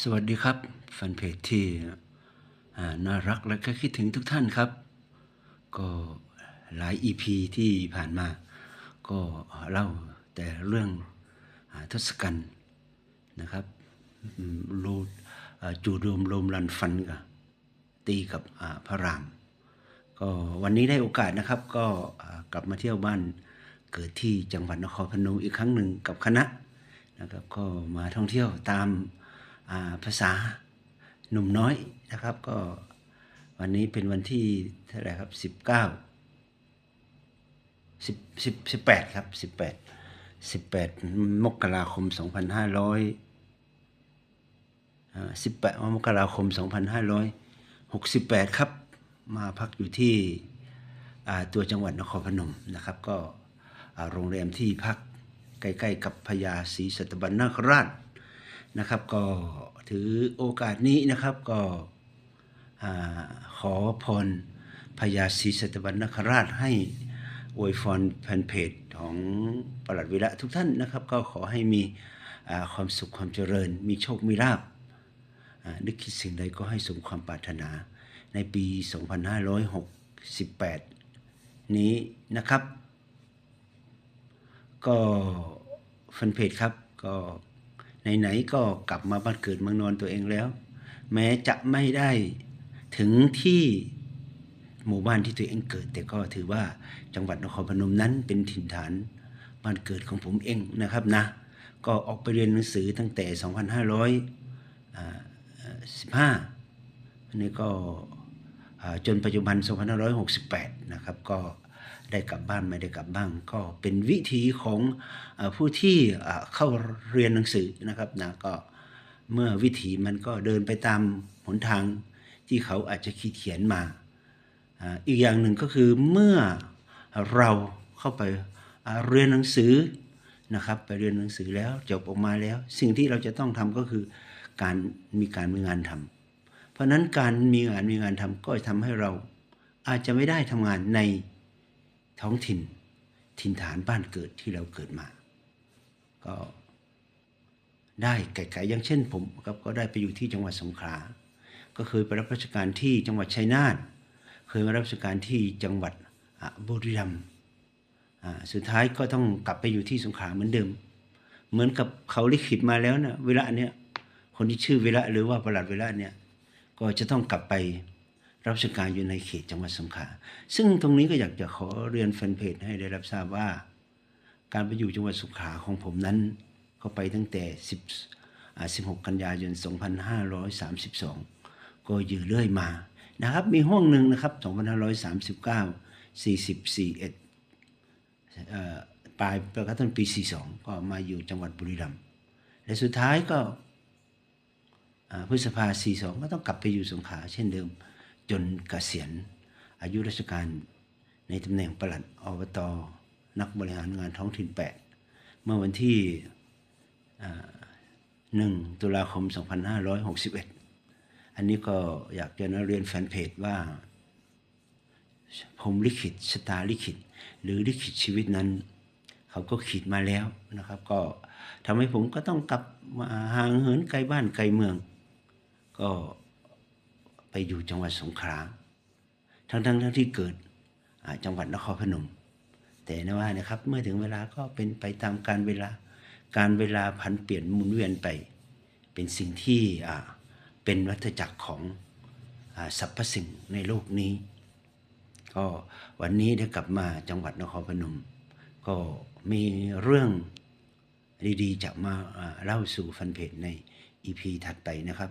สวัสดีครับแฟนเพจที่น่ารักและก็คิดถึงทุกท่านครับ ก็หลาย EP ที่ผ่านมา ก็เล่าแต่เรื่องอทศกัณฐ์นะครับอืมรูจูดมโรมรันฟันกับตีกับพระราม ก็วันนี้ได้โอกาสนะครับ ก็กลับมาเที่ยวบ้านเกิดที่จังหวัดนครพนมอีกครั้งหนึ่งกับคณะนะครับ ก็มาท่องเที่ยวตาม ภาษาหนุ่มน้อยนะครับ ก็วันนี้เป็นวันที่เท่าไหร่ครับสิบเก้าสิบสิบสิบแปดครับสิบแปดสิบแปดมกราคมสองพันห้าร้อยสิบแปดมกราคมสองพันห้าร้อยหกสิบแปดครับ มาพักอยู่ที่ตัวจังหวัดนครพนมนะครับ ก็โรงแรมที่พักใกล้ ๆ กับพญาศรีสัตบันนาคราช นะครับ ก็ถือโอกาสนี้นะครับก็ขอพรพญาศรีสัตบันนคราชให้อวยพรแฟนเพจของปลัดวิระทุกท่านนะครับ ก็ขอให้มีความสุขความเจริญ มีโชคมีลาภนึกคิดสิ่งใดก็ให้สมความปรารถนาในปี 2568 นี้นะครับ ก็แฟนเพจครับก็ ไหนๆก็กลับมาบ้านเกิดเมืองนอนตัวเองแล้ว แม้จะไม่ได้ถึงที่หมู่บ้านที่ตัวเองเกิด แต่ก็ถือว่าจังหวัดนครพนมนั้นเป็นถิ่นฐานบ้านเกิดของผมเองนะครับนะ ก็ออกไปเรียนหนังสือตั้งแต่ 2500อ่าสิบห้านนี้ก็จนปัจจุบัน 2568 นะครับ ก็ ได้กลับบ้านไม่ได้กลับบ้าง ก็เป็นวิธีของผู้ที่เข้าเรียนหนังสือนะครับนะก็เมื่อวิถีมันก็เดินไปตามหนทางที่เขาอาจจะคิดเขียนมาอีกอย่างหนึ่งก็คือเมื่อเราเข้าไปเรียนหนังสือนะครับไปเรียนหนังสือแล้วจบออกมาแล้ว สิ่งที่เราจะต้องทำก็คือการมีการมีงานทำเพราะฉะนั้นการมีงานมีงานทำก็ทำให้เราอาจจะไม่ได้ทำงานใน ท้องถิ่นถิ่นฐานบ้านเกิดที่เราเกิดมา ก็ได้ไกลๆอย่างเช่นผมครับก็ได้ไปอยู่ที่จังหวัดสงขลา ก็เคยไปรับราชการที่จังหวัดชัยนาท เคยมารับราชการที่จังหวัดบุรีรัมย์สุดท้ายก็ต้องกลับไปอยู่ที่สงขลาเหมือนเดิม เหมือนกับเขาลิขิตมาแล้วนะเวลาเนี้ยคนที่ชื่อเวลาหรือว่าประหลัดเวลาเนี่ยก็จะต้องกลับไป รับราชการอยู่ในเขตจังหวัดสงขลาซึ่งตรงนี้ก็อยากจะขอเรียนแฟนเพจให้ได้รับทราบว่า การไปอยู่จังหวัดสงขลาของผมนั้น ก็ไปตั้งแต่ 10 16 กันยายน 2532 ก็อยู่เรื่อยมานะครับมีห้วงหนึ่งนะครับ 2539 40 41ปลายประกาศต้นปี 42 ก็มาอยู่จังหวัดบุรีรัมย์และสุดท้ายก็พฤษภา 42 ก็ต้องกลับไปอยู่สงขลาเช่นเดิม จนเกษียณอายุราชการในตำแหน่งปลัดอบตนักบริหารงานท้องถิ่น 8 เมื่อวันที่ 1 ตุลาคม 2561 อันนี้ก็อยากจะนเรียนแฟนเพจว่าผมลิขิตชะตาลิขิต หรือลิขิตชีวิตนั้น เขาก็ขีดมาแล้วนะครับ ก็ทำให้ผมก็ต้องกลับมาห่างเหินไกลบ้านไกลเมือง ก็ ไปอยู่จังหวัดสงขลาทั้งๆททั้งที่เกิดจังหวัดนครพนม แต่นะว่านะครับเมื่อถึงเวลาก็เป็นไปตามการเวลาการเวลาพันเปลี่ยนหมุนเวียนไป เป็นสิ่งที่เป็นวัฏจักรของอสรรพสิ่งในโลกนี้ ก็วันนี้ได้กลับมาจังหวัดนครพนม ก็มีเรื่องดีๆจะมาเล่าสู่แฟันเพจใน EP ถัดไปนะครับ